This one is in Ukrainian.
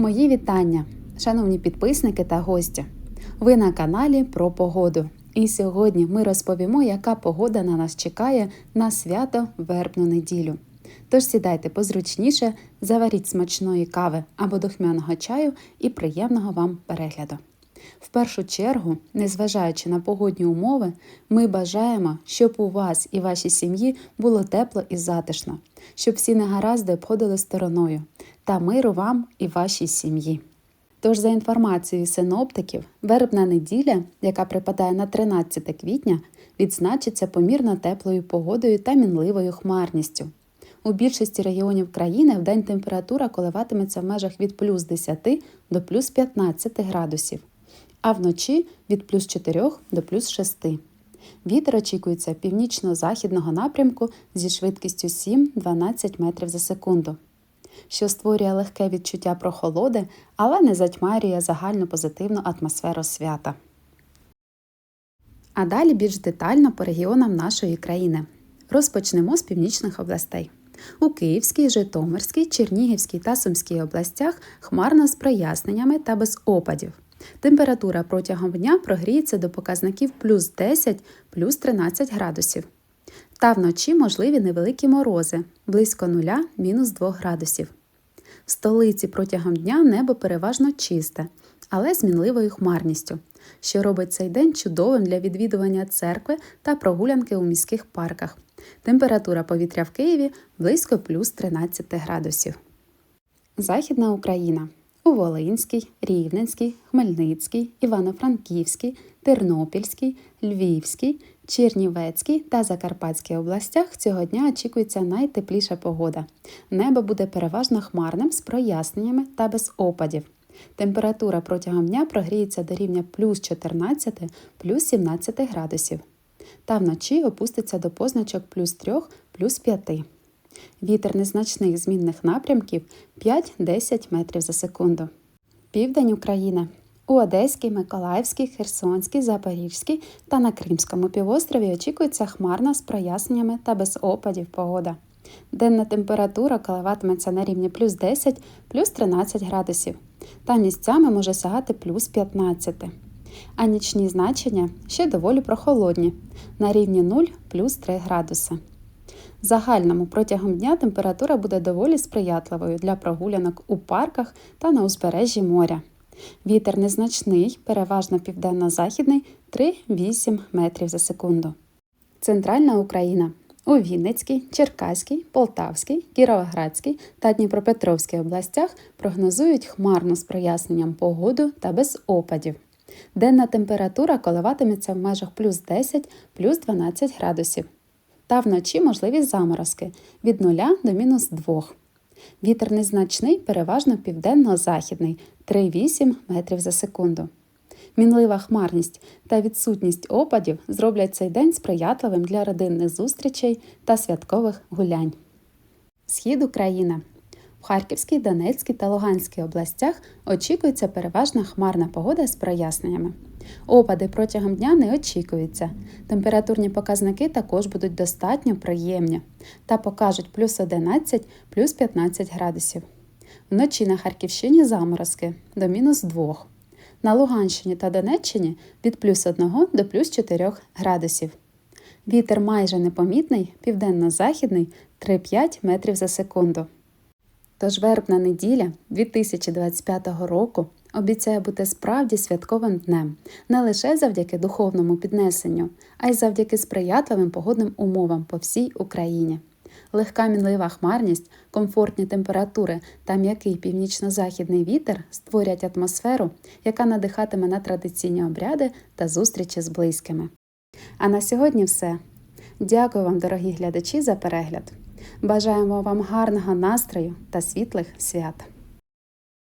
Мої вітання, шановні підписники та гості. Ви на каналі про погоду. І сьогодні ми розповімо, яка погода на нас чекає на свято вербну неділю. Тож сідайте позручніше, заваріть смачної кави або духмяного чаю і приємного вам перегляду. В першу чергу, незважаючи на погодні умови, ми бажаємо, щоб у вас і вашій сім'ї було тепло і затишно, щоб всі негаразди обходили стороною, та миру вам і вашій сім'ї. Тож, за інформацією синоптиків, вербна неділя, яка припадає на 13 квітня, відзначиться помірно теплою погодою та мінливою хмарністю. У більшості регіонів країни в день температура коливатиметься в межах від плюс 10 до плюс 15 градусів, а вночі від плюс 4 до плюс 6. Вітер очікується північно-західного напрямку зі швидкістю 7-12 метрів за секунду, що створює легке відчуття прохолоди, але не затьмарює загальну позитивну атмосферу свята. А далі більш детально по регіонам нашої країни. Розпочнемо з північних областей. У Київській, Житомирській, Чернігівській та Сумській областях хмарно з проясненнями та без опадів. Температура протягом дня прогріється до показників плюс 10 плюс 13 градусів. Та вночі можливі невеликі морози близько 0 мінус 2 градусів. В столиці протягом дня небо переважно чисте, але з мінливою хмарністю, що робить цей день чудовим для відвідування церкви та прогулянки у міських парках. Температура повітря в Києві близько плюс 13 градусів. Західна Україна. У Волинській, Рівненській, Хмельницькій, Івано-Франківській, Тернопільській, Львівській, Чернівецькій та Закарпатській областях цього дня очікується найтепліша погода. Небо буде переважно хмарним з проясненнями та без опадів. Температура протягом дня прогріється до рівня плюс 14 плюс 17 градусів. Та вночі опуститься до позначок плюс 3 плюс 5. Вітер незначних змінних напрямків 5-10 метрів за секунду. Південь України. У Одеській, Миколаївській, Херсонській, Запорізькій та на Кримському півострові очікується хмарна з проясненнями та без опадів погода. Денна температура коливатиметься на рівні плюс 10 плюс 13 градусів, та місцями може сягати плюс 15. А нічні значення ще доволі прохолодні на рівні 0 плюс 3 градуси. В загальному протягом дня температура буде доволі сприятливою для прогулянок у парках та на узбережжі моря. Вітер незначний, переважно південно-західний 3-8 метрів за секунду. Центральна Україна. У Вінницькій, Черкаській, Полтавській, Кіровоградській та Дніпропетровській областях прогнозують хмарну з проясненням погоду та без опадів. Денна температура коливатиметься в межах плюс 10 плюс 12 градусів. Та вночі можливі заморозки від 0 до мінус 2. Вітер незначний, переважно південно-західний 3,8 метрів за секунду. Мінлива хмарність та відсутність опадів зроблять цей день сприятливим для родинних зустрічей та святкових гулянь. Схід України. В Харківській, Донецькій та Луганській областях очікується переважна хмарна погода з проясненнями. Опади протягом дня не очікуються. Температурні показники також будуть достатньо приємні та покажуть плюс 11 плюс 15 градусів. Вночі на Харківщині заморозки до мінус 2. На Луганщині та Донеччині від плюс 1 до плюс 4 градусів. Вітер майже непомітний, південно-західний 3-5 метрів за секунду. Тож вербна неділя 2025 року обіцяє бути справді святковим днем не лише завдяки духовному піднесенню, а й завдяки сприятливим погодним умовам по всій Україні. Легка мінлива хмарність, комфортні температури та м'який північно-західний вітер створять атмосферу, яка надихатиме на традиційні обряди та зустрічі з близькими. А на сьогодні все. Дякую вам, дорогі глядачі, за перегляд. Бажаємо вам гарного настрою та світлих свят!